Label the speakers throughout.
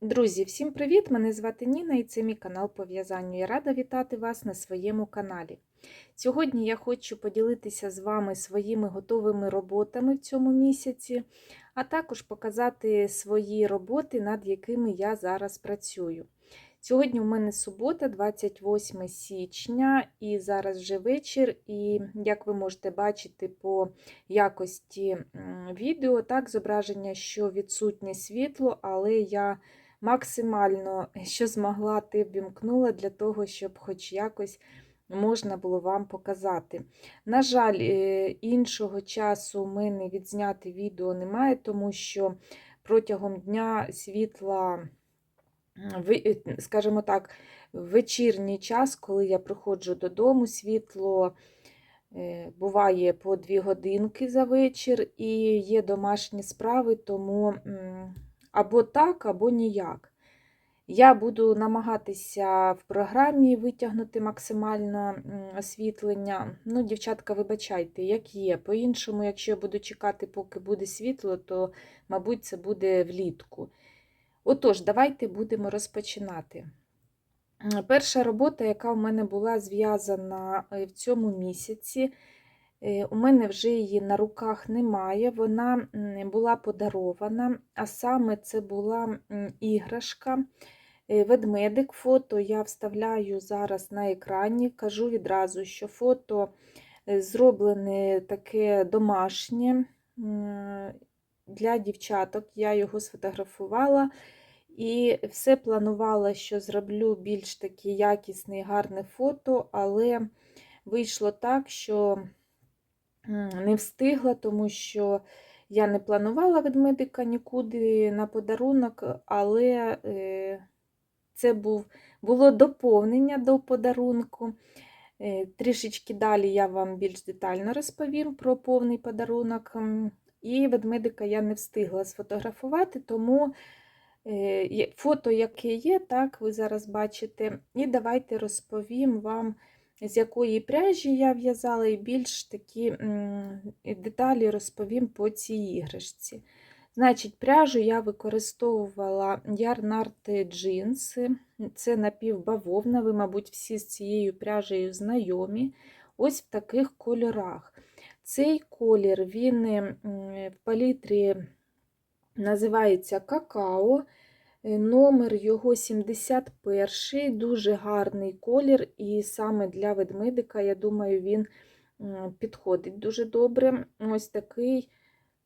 Speaker 1: Друзі, всім привіт! Мене звати Ніна і це мій канал по в'язанню. Я рада вітати вас на своєму каналі. Сьогодні я хочу поділитися з вами своїми готовими роботами в цьому місяці, а також показати свої роботи, над якими я зараз працюю. Сьогодні у мене субота, 28 січня, і зараз вже вечір. І як ви можете бачити по якості відео, так, зображення, що відсутнє світло, але я максимально, що змогла, ти ввімкнула для того, щоб хоч якось можна було вам показати. На жаль, е, іншого часу у мене відзняти відео немає, тому що протягом дня світла, е, скажімо так, вечірній час, коли я приходжу додому, світло. Е, буває по дві годинки за вечір, і є домашні справи, тому або так, або ніяк. Я буду намагатися в програмі витягнути максимально освітлення. Ну, дівчатка, вибачайте, як є. По-іншому, якщо я буду чекати, поки буде світло, то, мабуть, це буде влітку. Отож, давайте будемо розпочинати. Перша робота, яка в мене була зв'язана е, в цьому місяці, у мене вже її на руках немає, вона була подарована, а саме це була іграшка. Е, ведмедик фото я вставляю зараз на екрані. Кажу відразу, що фото е, зроблене таке домашнє для дівчаток. Я його сфотографувала і все планувала, що зроблю більш таке якісне гарне фото, але вийшло так, що не встигла, тому що я не планувала ведмедика нікуди на подарунок, але е, це був, було доповнення до подарунку. Е, трішечки далі я вам більш детально розповім про повний подарунок. І ведмедика я не встигла сфотографувати, тому е, фото, яке є, так, ви зараз бачите. І давайте розповім вам з якої пряжі я в'язала, і більш такі деталі розповім по цій іграшці. Значить, пряжу я використовувала ярнарт джинси, це напівбавовна, ви, мабуть, всі з цією пряжею знайомі. Ось в таких кольорах. Цей колір він в палітрі називається какао. Е, номер його 71 дуже гарний колір, і саме для ведмедика, я думаю, він підходить дуже добре. Ось такий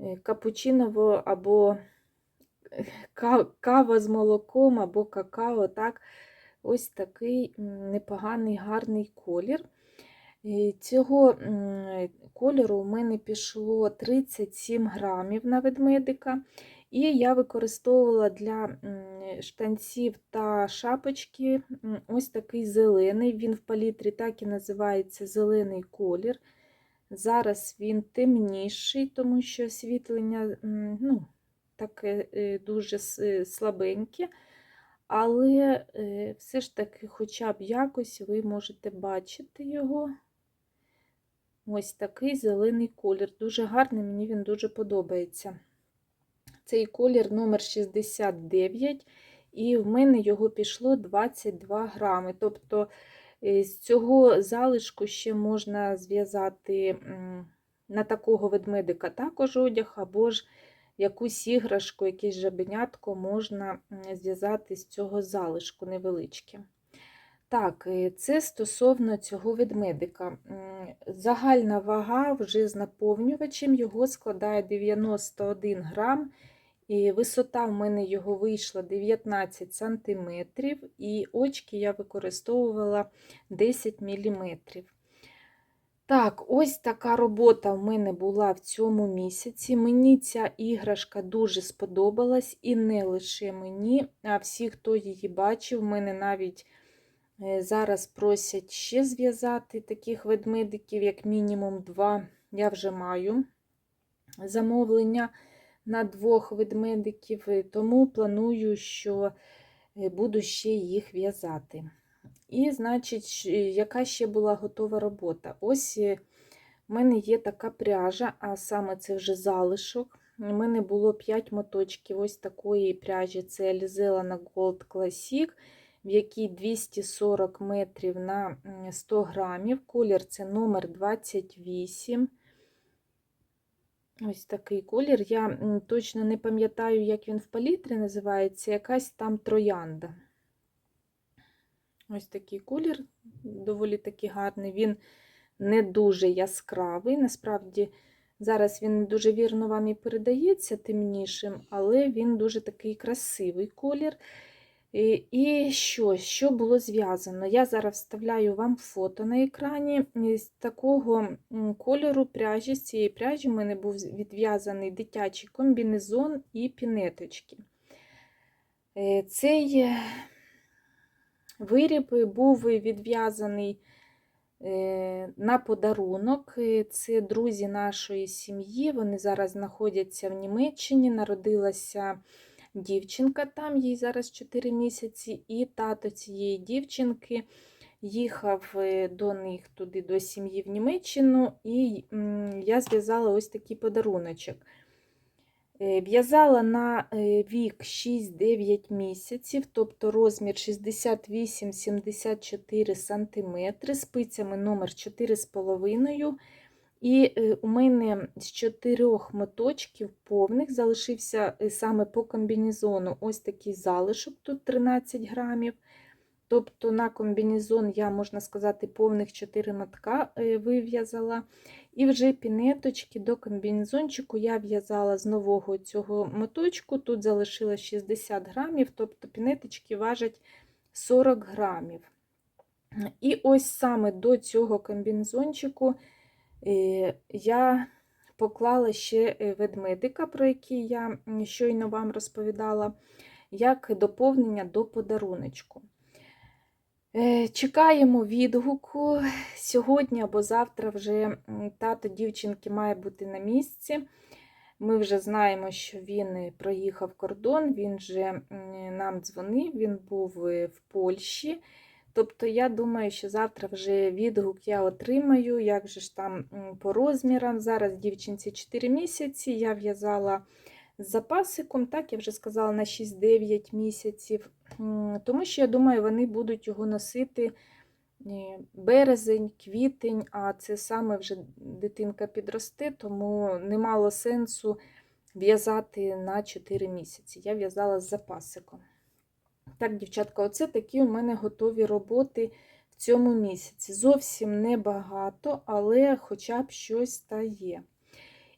Speaker 1: е, капучиново або е, кава з молоком, або какао. так, Ось такий непоганий гарний колір. Цього кольору у мене пішло 37 грамів на ведмедика. І я використовувала для штанців та шапочки ось такий зелений. Він в палітрі так і називається зелений колір. Зараз він темніший, тому що освітлення ну, таке е, дуже слабеньке. Але е, все ж таки, хоча б якось ви можете бачити його. Ось такий зелений колір. Дуже гарний, мені він дуже подобається. Цей колір номер 69, і в мене його пішло 22 грами. Тобто е, з цього залишку ще можна зв'язати на такого ведмедика також одяг, або ж якусь іграшку, якесь жабенятко можна зв'язати з цього залишку невеличке. Так, е, це стосовно цього ведмедика. Загальна вага вже з наповнювачем його складає 91 грам. І висота в мене його вийшла 19 см, і очки я використовувала 10 мм. Так, ось така робота в мене була в цьому місяці. Мені ця іграшка дуже сподобалась, і не лише мені, а всі, хто її бачив, в мене навіть е, зараз просять ще зв'язати таких ведмедиків, як мінімум два. Я вже маю замовлення на двох ведмедиків, тому планую, що е, буду ще їх в'язати. І, значить, яка ще була готова робота? Ось е, в мене є така пряжа, а саме це вже залишок. У мене було 5 моточків ось такої пряжі. Це Alizella Gold Classic, в якій 240 метрів на 100 грамів. Колір це номер 28. Ось такий колір. Я точно не пам'ятаю, як він в палітрі називається, якась там троянда. Ось такий колір, доволі таки гарний. Він не дуже яскравий. Насправді, зараз він дуже вірно вам і передається темнішим, але він дуже такий красивий колір. І, і що? Що було зв'язано? Я зараз вставляю вам фото на екрані. З такого кольору пряжі, з цієї пряжі, в мене був відв'язаний дитячий комбінезон і пінеточки. Е, Цей виріб був відв'язаний е, на подарунок. Е, Це друзі нашої сім'ї. Вони зараз знаходяться в Німеччині, народилася дівчинка там, їй зараз 4 місяці, і тато цієї дівчинки їхав е, до них туди, до сім'ї в Німеччину, і я зв'язала ось такий подаруночок. Е, В'язала на е, вік 6-9 місяців, тобто розмір 68-74 см, спицями номер 4,5 і е, у мене з чотирьох моточків повних залишився саме по комбінезону ось такий залишок, тут 13 грамів. Тобто на комбінезон я, можна сказати, повних 4 мотка вив'язала. І вже пінеточки до комбінезончику я в'язала з нового цього моточку. Тут залишилось 60 грамів, тобто пінеточки важать 40 грамів. І ось саме до цього комбінезончику е, я поклала ще е, ведмедика, про який я щойно вам розповідала, як доповнення до подаруночку. Е, чекаємо відгуку. Сьогодні або завтра вже тато дівчинки має бути на місці. Ми вже знаємо, що він проїхав кордон, він вже нам дзвонив, він був е, в Польщі. Тобто, я думаю, що завтра вже відгук я отримаю, як же ж там по розмірам. Зараз дівчинці 4 місяці, я в'язала з запасиком, так, я вже сказала, на 6-9 місяців. Тому що, я думаю, вони будуть його носити е, березень, квітень, а це саме вже дитинка підросте, тому не мало сенсу в'язати на 4 місяці. Я в'язала з запасиком. Так, дівчатка, оце такі у мене готові роботи в цьому місяці. Зовсім небагато, але хоча б щось та є.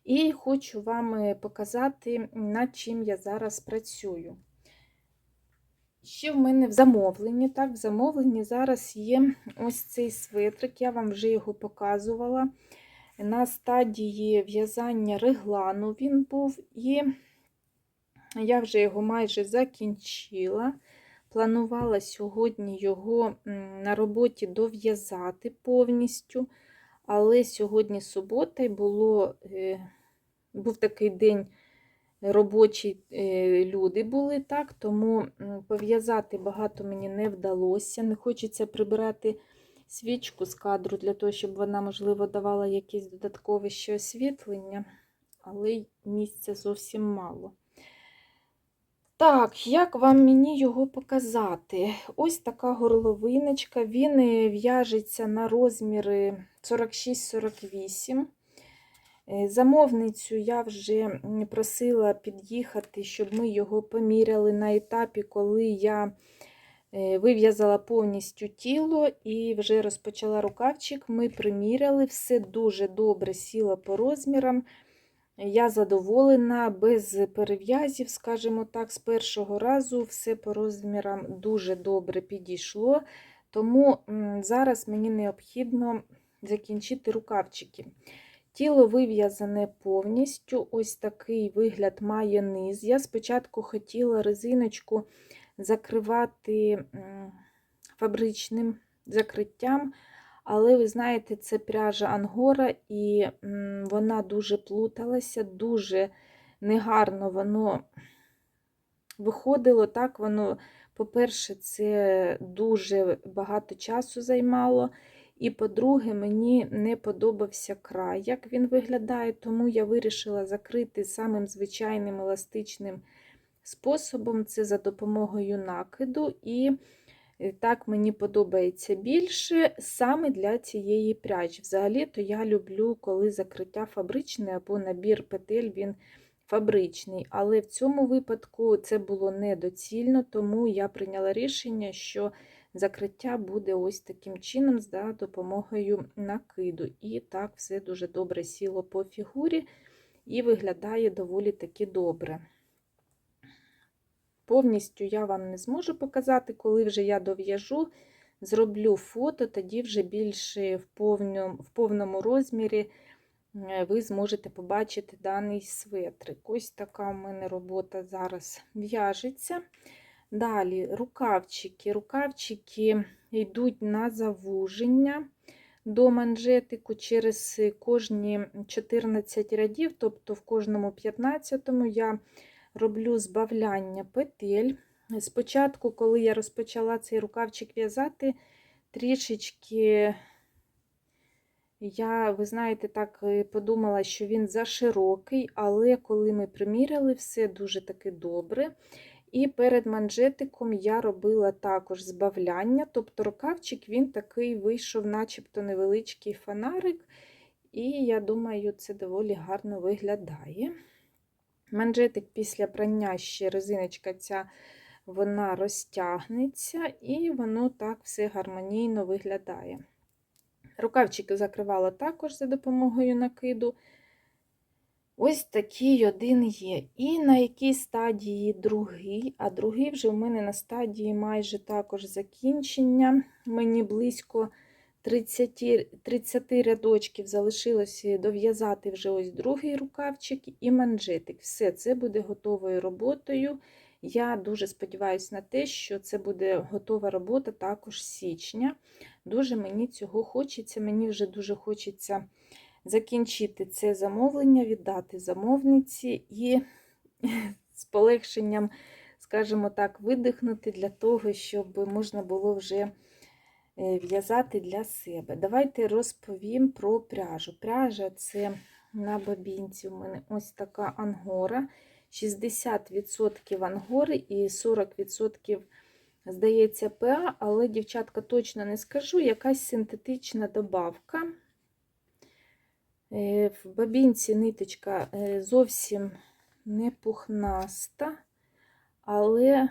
Speaker 1: І хочу вам е, показати, над чим я зараз працюю. Ще в мене в замовленні, так, в замовленні зараз є ось цей свитрик, я вам вже його показувала. На стадії в'язання реглану він був, і я вже його майже закінчила. Планувала сьогодні його на роботі дов'язати повністю, але сьогодні субота і було, е, був такий день робочі е, люди були, так, тому пов'язати багато мені не вдалося. Не хочеться прибирати свічку з кадру для того, щоб вона, можливо, давала якесь додаткове ще освітлення, але місця зовсім мало. Так, як вам мені його показати? Ось така горловиночка, він е, в'яжеться на розміри 46-48. Е, замовницю я вже просила під'їхати, щоб ми його поміряли на етапі, коли я е, вив'язала повністю тіло і вже розпочала рукавчик. Ми приміряли, все дуже добре сіло по розмірам. Я задоволена, без перев'язів, скажімо так, з першого разу все по розмірам дуже добре підійшло. Тому зараз мені необхідно закінчити рукавчики. Тіло вив'язане повністю, ось такий вигляд має низ. Я спочатку хотіла резиночку закривати фабричним закриттям, але, ви знаєте, це пряжа Ангора, і вона дуже плуталася, дуже негарно воно виходило. Так, воно, по-перше, це дуже багато часу займало. І, по-друге, мені не подобався край, як він виглядає, тому я вирішила закрити самим звичайним еластичним способом це за допомогою накиду. І так мені подобається більше саме для цієї пряжі. Взагалі-то я люблю, коли закриття фабричне або набір петель він фабричний. Але в цьому випадку це було недоцільно, тому я прийняла рішення, що закриття буде ось таким чином за допомогою накиду. І так все дуже добре сіло по фігурі і виглядає доволі таки добре. Повністю я вам не зможу показати, коли вже я дов'яжу, зроблю фото, тоді вже більше в повному, в повному розмірі е, ви зможете побачити даний светрик. Ось така у мене робота зараз в'яжеться. Далі рукавчики. Рукавчики йдуть на завуження до манжетику через кожні 14 рядів, тобто в кожному 15 я роблю збавляння петель. Спочатку, коли я розпочала цей рукавчик в'язати, трішечки я, ви знаєте, так е, подумала, що він заширокий, але коли ми приміряли, все дуже таки добре. І перед манжетиком я робила також збавляння, тобто рукавчик він такий вийшов, начебто невеличкий фонарик, і я думаю, це доволі гарно виглядає. Манжетик після прання ще резиночка ця вона розтягнеться, і воно так все гармонійно виглядає. Рукавчики закривала також за допомогою накиду. Ось такий один є. І на якій стадії другий, а другий вже в мене на стадії майже також закінчення. Мені близько 30 30 рядочків залишилося дов'язати вже ось другий рукавчик і манжетик. Все, це буде готовою роботою. Я дуже сподіваюся на те, що це буде готова робота також січня. Дуже мені цього хочеться, мені вже дуже хочеться закінчити це замовлення, віддати замовниці і з полегшенням, скажімо так, видихнути для того, щоб можна було вже е, в'язати для себе. Давайте розповім про пряжу. Пряжа це на бабінці у мене ось така ангора. 60% ангори і 40%, здається, ПА, але, дівчатка, точно не скажу, якась синтетична добавка. Е, в бабінці ниточка е, зовсім не пухнаста, але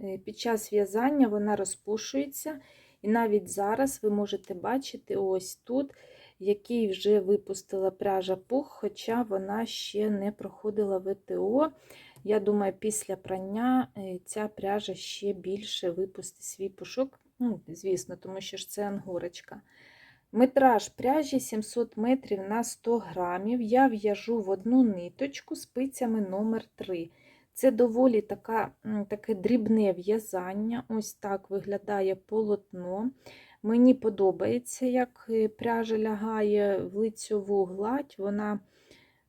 Speaker 1: е, під час в'язання вона розпушується. І навіть зараз ви можете бачити ось тут, який вже випустила пряжа пух, хоча вона ще не проходила ВТО. Я думаю, після прання ця пряжа ще більше випустить свій пушок. Ну, Звісно, тому що ж це ангорочка. Метраж пряжі 700 метрів на 100 грамів. Я в'яжу в одну ниточку спицями номер 3 Це доволі така, таке дрібне в'язання. Ось так виглядає полотно. Мені подобається, як е, пряжа лягає в лицьову гладь. Вона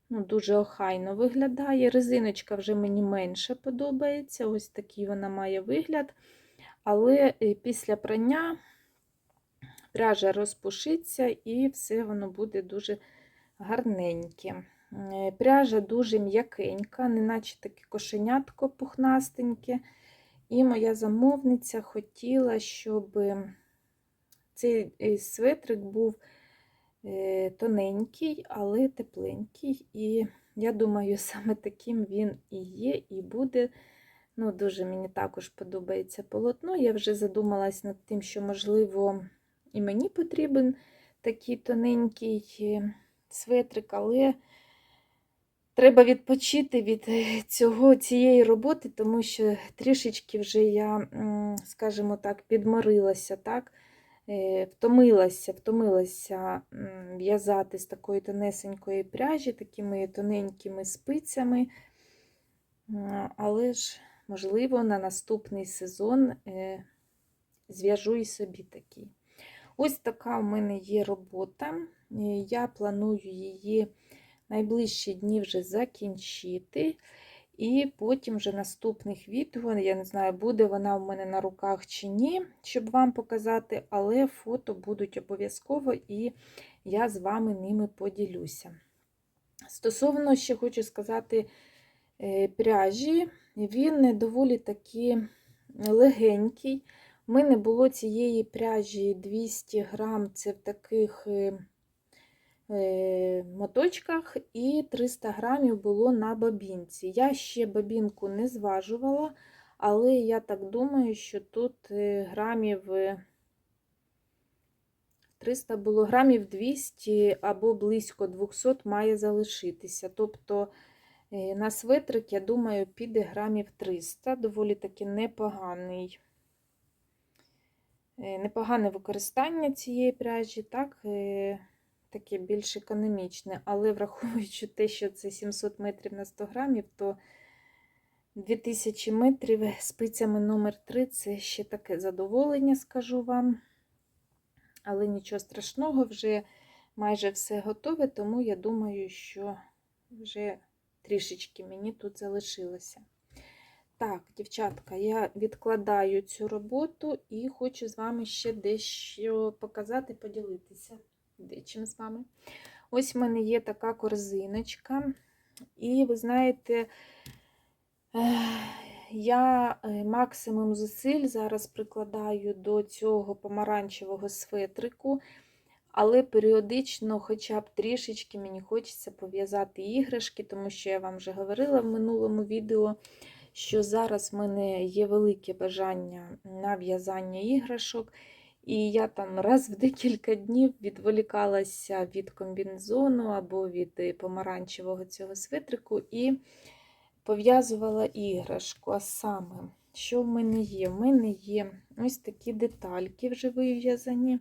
Speaker 1: ну, дуже охайно виглядає. Резиночка вже мені менше подобається. Ось такий вона має вигляд. Але е, після прання пряжа розпушиться і все воно буде дуже гарненьке. Е, пряжа дуже м'якенька, неначе таке кошенятко пухнастеньке. І моя замовниця хотіла, щоб цей е, светрик був е, тоненький, але тепленький. І я думаю, саме таким він і є, і буде. Ну, Дуже мені також подобається полотно. Я вже задумалась над тим, що, можливо, і мені потрібен такий тоненький светрик, але треба відпочити від е, цього, цієї роботи, тому що трішечки вже я, скажімо так, підморилася, так? Е, втомилася, втомилася в'язати з такої тонесенької пряжі, такими тоненькими спицями. Але ж, можливо, на наступний сезон зв'яжу і собі такий. Ось така у мене є робота. Я планую її найближчі дні вже закінчити. І потім вже наступних відео, я не знаю, буде вона в мене на руках чи ні, щоб вам показати, але фото будуть обов'язково і я з вами ними поділюся. Стосовно, ще хочу сказати, е, пряжі, він доволі таки легенький. У мене було цієї пряжі 200 грам, це в таких е, моточках, і 300 грамів було на бабінці. Я ще бабінку не зважувала, але я так думаю, що тут е, грамів е, 300 було грамів 200 або близько 200 має залишитися. Тобто е, на светрик, я думаю, піде грамів 300, доволі таки непоганий. Е, Непогане використання цієї пряжі, так, е, таке більш економічне, але враховуючи те, що це 700 метрів на 100 грамів, то 2000 метрів спицями номер 3 це ще таке задоволення, скажу вам. Але нічого страшного, вже майже все готове, тому я думаю, що вже трішечки мені тут залишилося. Так, дівчатка, я відкладаю цю роботу і хочу з вами ще дещо показати, поділитися дечим з вами. Ось в мене є така корзиночка, і ви знаєте, я е, максимум зусиль зараз прикладаю до цього помаранчевого светрику, але періодично, хоча б трішечки, мені хочеться пов'язати іграшки, тому що я вам вже говорила в минулому відео що зараз в мене є велике бажання на в'язання іграшок, і я там раз в декілька днів відволікалася від комбінезону або від е, помаранчевого цього свитрику і пов'язувала іграшку. А саме, що в мене є? В мене є ось такі детальки вже вив'язані.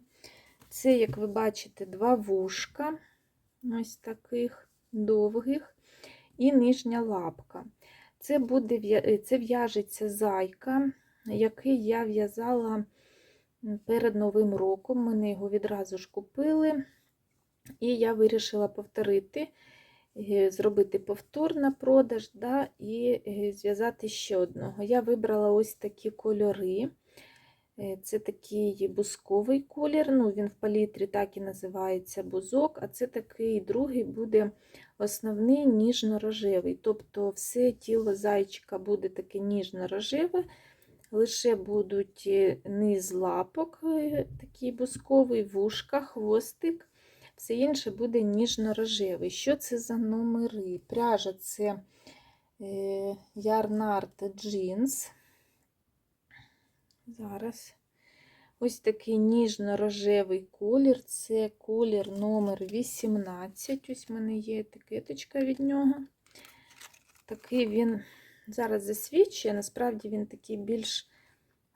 Speaker 1: Це, як ви бачите, два вушка, ось таких довгих, і нижня лапка. Це буде е, це в'яжеться зайка, який я в'язала перед Новим роком. Мене його відразу ж купили, і я вирішила повторити, е, зробити повтор на продаж да, і е, зв'язати ще одного. Я вибрала ось такі кольори. Це такий бузковий колір, ну він в палітрі так і називається бузок, а це такий другий буде основний ніжно-рожевий. Тобто все тіло зайчика буде таке ніжно-рожеве, лише будуть е, низ лапок, е, такий бусковий, вушка, хвостик, все інше буде ніжно-рожевий. Що це за номери? Пряжа це Ярнард Джинс. Зараз. Ось такий ніжно-рожевий колір. Це колір номер 18. Ось в мене є етикеточка від нього. Такий він зараз засвідчує, насправді він такий більш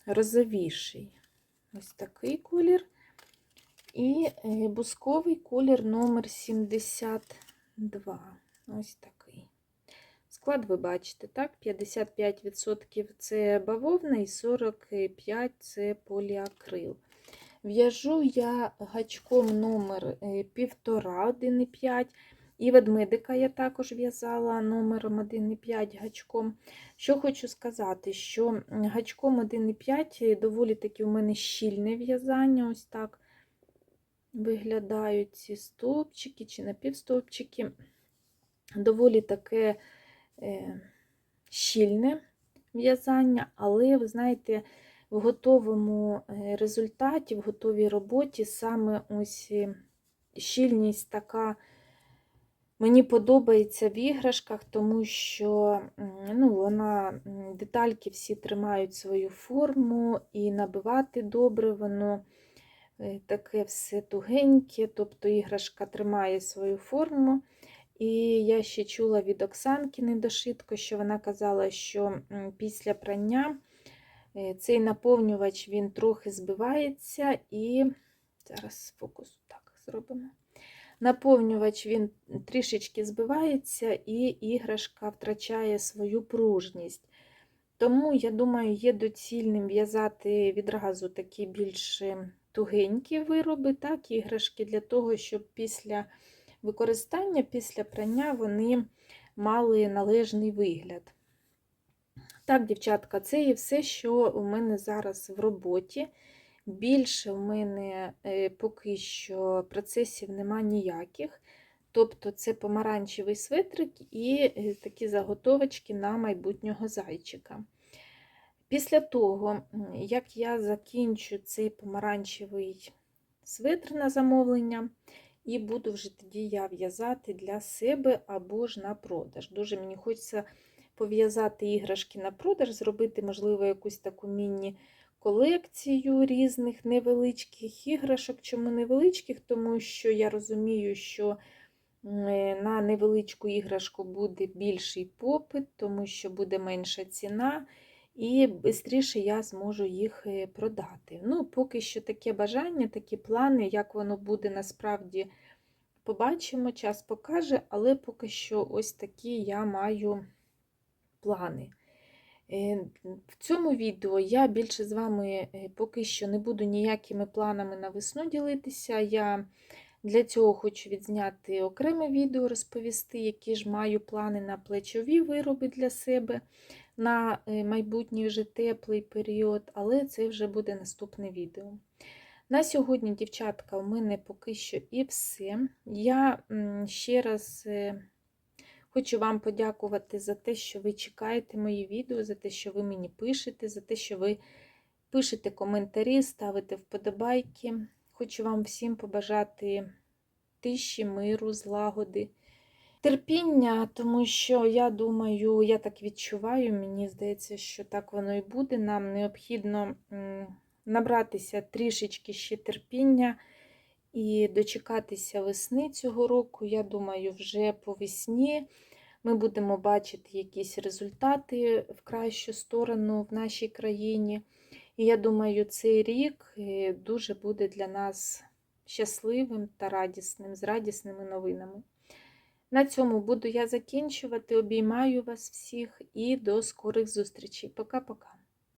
Speaker 1: розовіший. Ось такий колір. І е, бусковий колір номер 72. Ось такий. Склад ви бачите, так? 55% це бавовна і 45% це поліакрил. В'яжу я гачком номер 1,5, 1,5. І ведмедика я також в'язала номером 1,5 гачком. Що хочу сказати, що гачком 1,5 доволі таки у мене щільне в'язання. Ось так виглядають ці стовпчики чи напівстовпчики. Доволі таке Е, щільне в'язання, але, ви знаєте, в готовому е, результаті, в готовій роботі саме ось е, щільність така. Мені подобається в іграшках, тому що ну, вона, детальки всі тримають свою форму і набивати добре, воно таке все тугеньке, тобто іграшка тримає свою форму. І я ще чула від Оксанки недошитко, що вона казала, що після прання е, цей наповнювач він трохи збивається, і зараз фокус так зробимо. Наповнювач він трішечки збивається, і іграшка втрачає свою пружність. Тому, я думаю, є доцільним в'язати відразу такі більш тугенькі вироби, так, іграшки, для того, щоб після використання після прання вони мали належний вигляд. Так, дівчатка, це і все, що у мене зараз в роботі. Більше в мене е, поки що процесів нема ніяких. Тобто це помаранчевий светрик і е, такі заготовочки на майбутнього зайчика. Після того, як я закінчу цей помаранчевий свитр на замовлення, і буду вже тоді я в'язати для себе або ж на продаж. Дуже мені хочеться пов'язати іграшки на продаж, зробити, можливо, якусь таку міні-колекцію різних невеличких іграшок. Чому невеличких? Тому що я розумію, що е, на невеличку іграшку буде більший попит, тому що буде менша ціна. І швидше я зможу їх е, продати. Ну, поки що таке бажання, такі плани, як воно буде насправді побачимо, час покаже, але поки що ось такі я маю плани. Е, В цьому відео я більше з вами е, поки що не буду ніякими планами на весну ділитися. Я для цього хочу відзняти окреме відео, розповісти, які ж маю плани на плечові вироби для себе на е, майбутній вже теплий період, але це вже буде наступне відео. На сьогодні, дівчатка, у мене поки що і все. Я ще раз хочу вам подякувати за те, що ви чекаєте мої відео, за те, що ви мені пишете, за те, що ви пишете коментарі, ставите вподобайки. Хочу вам всім побажати тиші, миру, злагоди, терпіння, тому що я думаю, я так відчуваю, мені здається, що так воно і буде. Нам необхідно набратися трішечки ще терпіння і дочекатися весни цього року. Я думаю, вже по весні ми будемо бачити якісь результати в кращу сторону в нашій країні. І я думаю, цей рік е, дуже буде для нас щасливим та радісним, з радісними новинами. На цьому буду я закінчувати. Обіймаю вас всіх і до скорих зустрічей. Пока-пока.